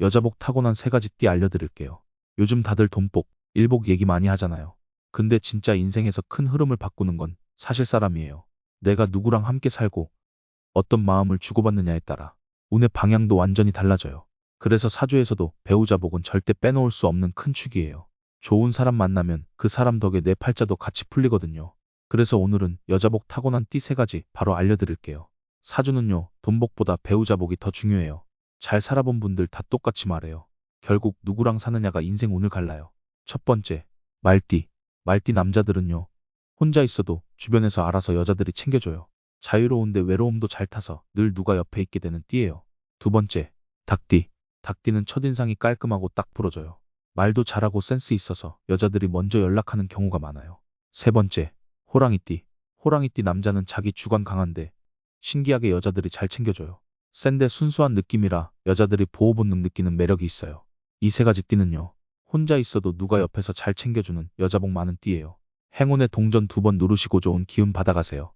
여자복 타고난 세 가지 띠 알려드릴게요. 요즘 다들 돈복, 일복 얘기 많이 하잖아요. 근데 진짜 인생에서 큰 흐름을 바꾸는 건 사실 사람이에요. 내가 누구랑 함께 살고 어떤 마음을 주고받느냐에 따라 운의 방향도 완전히 달라져요. 그래서 사주에서도 배우자 복은 절대 빼놓을 수 없는 큰 축이에요. 좋은 사람 만나면 그 사람 덕에 내 팔자도 같이 풀리거든요. 그래서 오늘은 여자복 타고난 띠 세 가지 바로 알려드릴게요. 사주는요, 돈복보다 배우자복이 더 중요해요. 잘 살아본 분들 다 똑같이 말해요. 결국 누구랑 사느냐가 인생 운을 갈라요. 첫 번째, 말띠. 말띠 남자들은요, 혼자 있어도 주변에서 알아서 여자들이 챙겨줘요. 자유로운데 외로움도 잘 타서 늘 누가 옆에 있게 되는 띠예요. 두 번째, 닭띠. 닭띠는 첫인상이 깔끔하고 딱 부러져요. 말도 잘하고 센스 있어서 여자들이 먼저 연락하는 경우가 많아요. 세 번째, 호랑이띠. 호랑이띠 남자는 자기 주관 강한데 신기하게 여자들이 잘 챙겨줘요. 센데 순수한 느낌이라 여자들이 보호 본능 느끼는 매력이 있어요. 이 세 가지 띠는요. 혼자 있어도 누가 옆에서 잘 챙겨주는 여자복 많은 띠예요. 행운의 동전 두 번 누르시고 좋은 기운 받아가세요.